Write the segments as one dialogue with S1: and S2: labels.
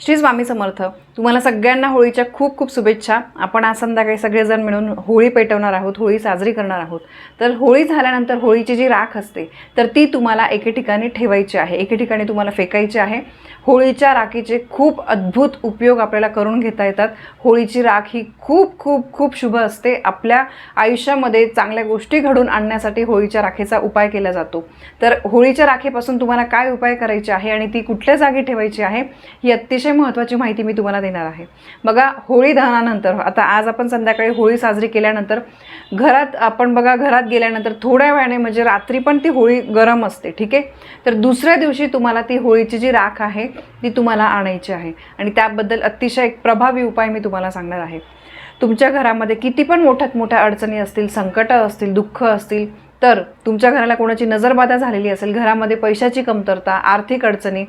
S1: श्री स्वामी समर्थ. तुम्हाला सगळ्यांना होळीच्या खूप खूप शुभेच्छा. आपण आज संध्याकाळी सगळेजण मिळून होळी पेटवणार आहोत होळी साजरी करणार आहोत. तर होळी झाल्यानंतर होळीची जी राख असते तर ती तुम्हाला एके ठिकाणी ठेवायची आहे एके ठिकाणी तुम्हाला फेकायची आहे. होळीच्या राखीचे खूप अद्भुत उपयोग आपल्याला करून घेता येतात. होळीची राख ही खूप खूप खूप शुभ असते. आपल्या आयुष्यामध्ये चांगल्या गोष्टी घडून आणण्यासाठी होळीच्या राखेचा उपाय केला जातो. तर होळीच्या राखेपासून तुम्हाला काय उपाय करायचे आहे आणि ती कुठल्या जागी ठेवायची आहे ही अतिशय महत्त्वाची माहिती मी तुम्हाला देणार आहे. बघा होळी दहनानंतर आता आज आपण संध्याकाळी होळी साजरी केल्यानंतर घरात आपण बघा घरात गेल्यानंतर थोड्या वेळाने म्हणजे रात्री पण ती होळी गरम असते ठीक आहे? तर दुसऱ्या दिवशी तुम्हाला ती होळीची जी राख आहे ती तुम्हाला आणायची आहे. आणि त्याबद्दल अतिशय एक प्रभावी उपाय मी तुम्हाला सांगणार आहे. तुमच्या घरामध्ये किती पण मोठ्यात मोठ्या अडचणी असतील संकटं असतील दुःख असतील तर तुमच्या घराला कोणाची नजरबाधा झालेली असेल घरामध्ये पैशाची कमतरता आर्थिक अडचणी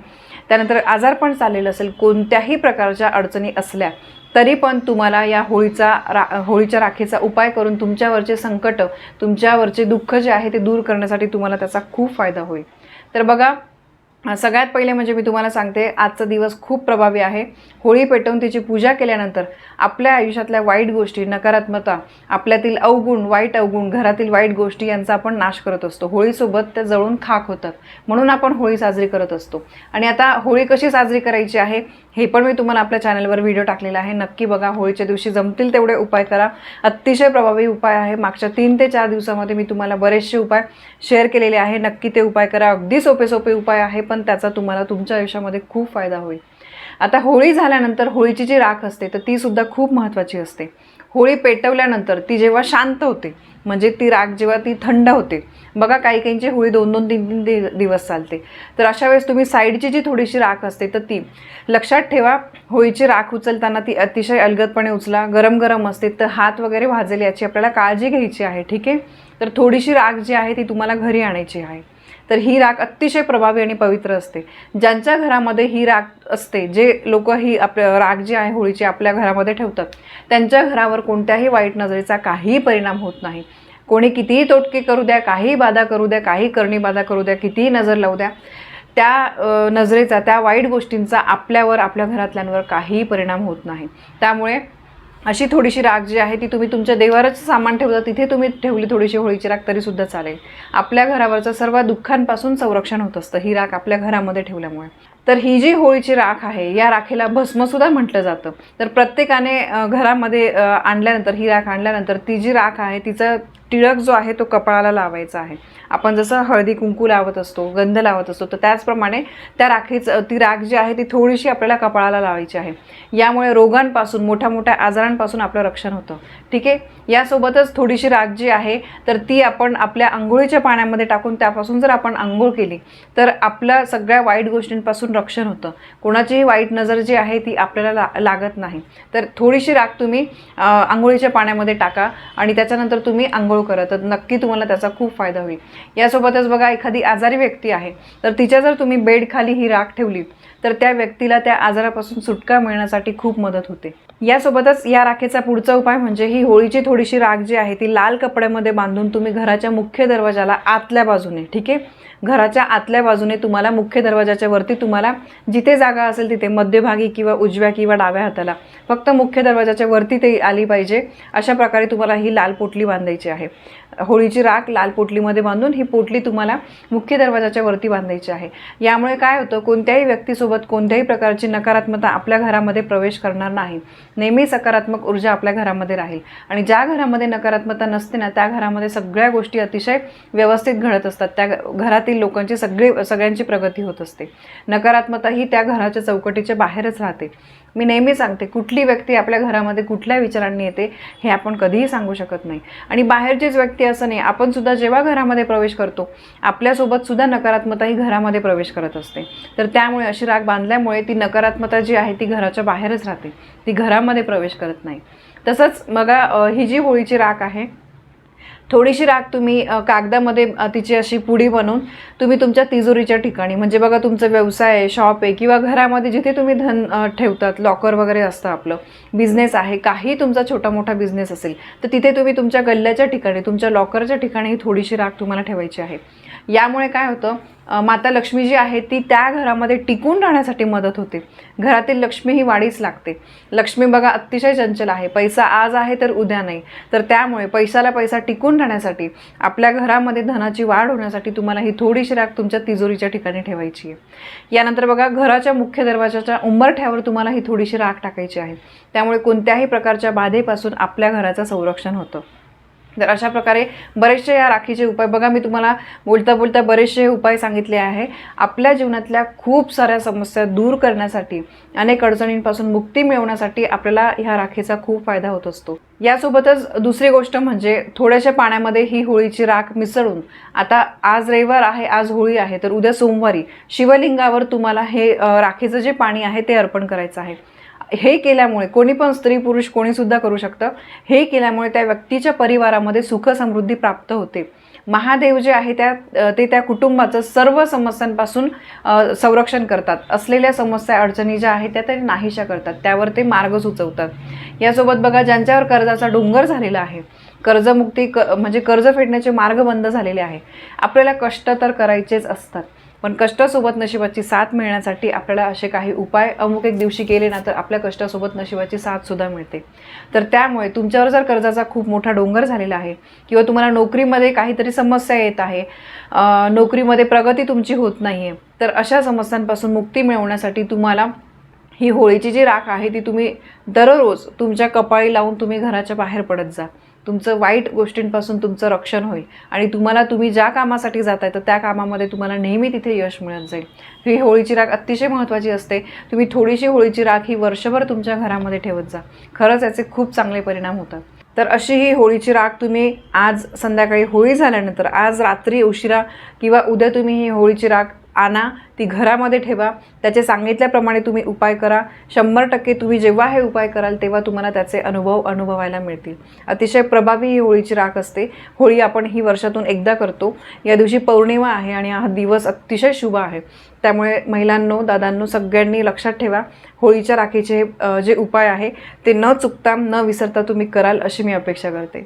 S1: त्यानंतर आजारपण चाललेलं असेल कोणत्याही प्रकारच्या अडचणी असल्या तरी पण तुम्हाला या होळीचा रा होळीच्या राखेचा उपाय करून तुमच्यावरचे संकट तुमच्यावरचे दुःख जे आहे ते दूर करण्यासाठी तुम्हाला त्याचा खूप फायदा होईल. तर बघा सगळ्यात पहिले म्हणजे मी तुम्हाला सांगते आजचा दिवस खूप प्रभावी आहे. होळी पेटवून तिची पूजा केल्यानंतर आपल्या आयुष्यातल्या वाईट गोष्टी नकारात्मकता आपल्यातील अवगुण वाईट अवगुण घरातील वाईट गोष्टी यांचा आपण नाश करत असतो. होळीसोबत त्या जळून खाक होतात. म्हणून आपण होळी साजरी करत असतो. आणि आता होळी कशी साजरी करायची आहे हे पण मी तुम्हाला आपल्या चॅनलवर व्हिडिओ टाकलेला आहे. नक्की बघा होळीच्या दिवशी जमतील तेवढे उपाय करा. अतिशय प्रभावी उपाय आहे. मागच्या तीन ते चार दिवसामध्ये मी तुम्हाला बरेचसे उपाय शेअर केलेले आहे. नक्की ते उपाय करा. अगदी सोपे सोपे उपाय आहे. पण त्याचा तुम्हाला तुमच्या आयुष्यामध्ये खूप फायदा होईल. आता होळी झाल्यानंतर होळीची जी राख असते तर ती सुद्धा खूप महत्त्वाची असते. होळी पेटवल्यानंतर ती जेव्हा शांत होते म्हणजे ती राख जेव्हा ती थंड होते बघा काही काहींची होळी दोन दोन तीन तीन दिवस चालते. तर अशा वेळेस तुम्ही साईडची जी थोडीशी राख असते तर ती लक्षात ठेवा होळीची राख उचलताना ती अतिशय अलगदपणे उचला गरम गरम असते तर हात वगैरे भाजले याची आपल्याला काळजी घ्यायची आहे ठीक आहे? तर थोडीशी राख जी आहे ती तुम्हाला घरी आणायची आहे. तर ही राख अतिशय प्रभावी आणि पवित्र असते. ज्यांच्या घरामध्ये ही राख असते जे लोक ही आपल्या राख जी आहे होळीची आपल्या घरामध्ये ठेवतात त्यांच्या घरावर कोणत्याही वाईट नजरेचा काहीही परिणाम होत नाही. कोणी कितीही तोटके करू द्या काहीही बाधा करू द्या काही करणी बाधा करू द्या कितीही नजर लावू द्या त्या नजरेचा त्या वाईट गोष्टींचा आपल्यावर आपल्या घरातल्यांवर काहीही परिणाम होत नाही. त्यामुळे अशी थोडीशी राख जी आहे ती तुम्ही तुमच्या देवारचं सामान ठेवता तिथे तुम्ही ठेवली थोडीशी होळीची राख तरीसुद्धा चालेल. आपल्या घरावरचं सर्व दुःखांपासून संरक्षण होत असतं ही राख आपल्या घरामध्ये ठेवल्यामुळे. तर ही जी होळीची राख आहे या राखेला भस्मसुद्धा म्हटलं जातं. तर प्रत्येकाने घरामध्ये आणल्यानंतर ही राख आणल्यानंतर ती जी राख आहे तिचा टिळक जो आहे तो कपाळाला लावायचा आहे. आपण जसं हळदी कुंकू लावत असतो गंध लावत असतो तर त्याचप्रमाणे त्या राखीचं ती राख जी आहे ती थोडीशी आपल्याला कपाळाला लावायची आहे. यामुळे रोगांपासून मोठ्या मोठ्या आजारांपासून आपलं रक्षण होतं. ठीक आहे? यासोबतच थोडीशी राख जी आहे तर ती आपण आपल्या आंघोळीच्या पाण्यामध्ये टाकून त्यापासून जर आपण आंघोळ केली तर आपल्या सगळ्या वाईट गोष्टींपासून रक्षण होतं. कोणाचीही वाईट नजर जी आहे ती आपल्याला ला लागत नाही. तर थोडीशी राख तुम्ही आंघोळीच्या पाण्यामध्ये टाका आणि त्याच्यानंतर तुम्ही आंघोळ करा. तर नक्की तुम्हाला त्याचा खूप फायदा होईल. यासोबतच बघा एखादी आजारी व्यक्ती आहे तर तिच्या जर तुम्ही बेडखाली ही राख ठेवली तर त्या व्यक्तीला त्या आजारापासून सुटका मिळण्यासाठी खूप मदत होते. यासोबतच या राखेचा पुढचा उपाय म्हणजे ही होळीची थोडीशी राख जी आहे ती लाल कपड्यामध्ये बांधून तुम्ही घराच्या मुख्य दरवाजाला आतल्या बाजूने ठीक आहे? घराच्या आतल्या बाजूने तुम्हाला मुख्य दरवाजाच्या वरती तुम्हाला जिथे जागा असेल तिथे मध्यभागी किंवा उजव्या किंवा डाव्या हाताला फक्त मुख्य दरवाजाच्या वरती ते आली पाहिजे. अशा प्रकारे तुम्हाला ही लाल पोटली बांधायची आहे. होळीची राख लाल पोटलीमध्ये बांधून ही पोटली तुम्हाला मुख्य दरवाजाच्या वरती बांधायची आहे. यामुळे काय होतं कोणत्याही व्यक्तीसोबत कोणत्याही प्रकारची नकारात्मकता आपल्या घरामध्ये प्रवेश करणार नाही. नेहमी सकारात्मक ऊर्जा आपल्या घरामध्ये राहील. आणि ज्या घरामध्ये नकारात्मकता नसते ना त्या घरामध्ये सगळ्या गोष्टी अतिशय व्यवस्थित घडत असतात. त्या घरातील लोकांची सगळी सगळ्यांची प्रगती होत असते. नकारात्मकता ही त्या घराच्या चौकटीच्या बाहेरच राहते. मी नेहमी सांगते कुठली व्यक्ती आपल्या घरामध्ये कुठल्या विचारांनी येते हे आपण कधीही सांगू शकत नाही. आणि बाहेरचीच व्यक्ती असं नाही आपण सुद्धा जेव्हा घरामध्ये प्रवेश करतो आपल्यासोबत सुद्धा नकारात्मकता ही घरामध्ये प्रवेश करत असते. तर त्यामुळे अशी राग बांधल्यामुळे ती नकारात्मकता जी आहे ती घराच्या बाहेरच राहते. ती घरामध्ये प्रवेश करत नाही. तसंच मग ही जी होळीची राख आहे थोडीशी राख तुम्ही कागदामध्ये तिची अशी पुडी बनवून तुम्ही तुमच्या तिजोरीच्या ठिकाणी म्हणजे बघा तुमचा व्यवसाय आहे शॉप आहे किंवा घरामध्ये जिथे तुम्ही धन ठेवतात लॉकर वगैरे असतं आपलं बिझनेस आहे काही तुमचा छोटा मोठा बिझनेस असेल तर तिथे तुम्ही तुमच्या गल्ल्याच्या ठिकाणी तुमच्या लॉकरच्या ठिकाणी थोडीशी राख तुम्हाला ठेवायची आहे. यामुळे काय होतं माता लक्ष्मी जी आहे ती त्या घरामध्ये टिकून राहण्यासाठी मदत होते. घरातील लक्ष्मी ही वाढीच लागते. लक्ष्मी बघा अतिशय चंचल आहे. पैसा आज आहे तर उद्या नाही. तर त्यामुळे पैशाला पैसा टिकून राहण्यासाठी आपल्या घरामध्ये धनाची वाढ होण्यासाठी तुम्हाला ही थोडीशी राख तुमच्या तिजोरीच्या ठिकाणी ठेवायची आहे. यानंतर बघा घराच्या मुख्य दरवाजाच्या उंबरठ्यावर तुम्हाला ही थोडीशी राख टाकायची आहे. त्यामुळे कोणत्याही प्रकारच्या बाधेपासून आपल्या घराचं संरक्षण होतं. तर अशा प्रकारे बरेचसे या राखीचे उपाय. बघा मी तुम्हाला बोलता बोलता बरेचसे उपाय सांगितले आहे. आपल्या जीवनातल्या खूप साऱ्या समस्या दूर करण्यासाठी अनेक अडचणींपासून मुक्ती मिळवण्यासाठी आपल्याला ह्या राखीचा खूप फायदा होत असतो. यासोबतच दुसरी गोष्ट म्हणजे थोड्याशा पाण्यामध्ये ही होळीची राख मिसळून आता आज रविवार आहे आज होळी आहे तर उद्या सोमवारी शिवलिंगावर तुम्हाला हे राखीचं जे पाणी आहे ते अर्पण करायचं आहे. हे केल्यामुळे कोणी पण स्त्री पुरुष कोणीसुद्धा करू शकतं. हे केल्यामुळे त्या व्यक्तीच्या परिवारामध्ये सुख समृद्धी प्राप्त होते. महादेव जे आहे त्या ते त्या कुटुंबाचं सर्व समस्यांपासून संरक्षण करतात. असलेल्या समस्या अडचणी ज्या आहेत त्या ते नाहीशा करतात. त्यावर ते मार्ग सुचवतात. यासोबत बघा ज्यांच्यावर कर्जाचा डोंगर झालेला आहे कर्जमुक्ती क म्हणजे कर्ज फेडण्याचे मार्ग बंद झालेले आहे आपल्याला कष्ट तर करायचेच असतात. पण कष्टासोबत नशिबाची साथ मिळण्यासाठी आपल्याला असे काही उपाय अमुक एक दिवशी केले ना तर आपल्या कष्टासोबत नशिबाची साथ सुद्धा मिळते. तर त्यामुळे तुमच्यावर जर कर्जाचा खूप मोठा डोंगर झालेला आहे किंवा तुम्हाला नोकरीमध्ये काहीतरी समस्या येत आहे नोकरीमध्ये प्रगती तुमची होत नाही आहे तर अशा समस्यांपासून मुक्ती मिळवण्यासाठी तुम्हाला ही होळीची जी राख आहे ती तुम्ही दररोज तुमच्या कपाळी लावून तुम्ही घराच्या बाहेर पडत जा. तुमचं वाईट गोष्टींपासून तुमचं रक्षण होईल. आणि तुम्हाला तुम्ही ज्या कामासाठी जाताय तर त्या कामामध्ये तुम्हाला नेहमी तिथे यश मिळत जाईल. ही होळीची राख अतिशय महत्त्वाची असते. तुम्ही थोडीशी होळीची राख ही वर्षभर तुमच्या घरामध्ये ठेवत जा. खरंच याचे खूप चांगले परिणाम होतात. तर अशी ही होळीची राख तुम्ही आज संध्याकाळी होळी झाल्यानंतर आज रात्री उशिरा किंवा उद्या तुम्ही ही होळीची राख आणा ती घरामध्ये ठेवा. त्याचे सांगितल्याप्रमाणे तुम्ही उपाय करा. शंभर टक्के तुम्ही जेव्हा हे उपाय कराल तेव्हा तुम्हाला त्याचे अनुभव अनुभवायला मिळतील. अतिशय प्रभावी ही होळीची राख असते. होळी आपण ही वर्षातून एकदा करतो. या दिवशी पौर्णिमा आहे आणि हा दिवस अतिशय शुभ आहे. त्यामुळे महिलांनो दादांनो सगळ्यांनी लक्षात ठेवा होळीच्या राखीचे जे उपाय आहे ते न चुकता न विसरता तुम्ही कराल अशी मी अपेक्षा करते.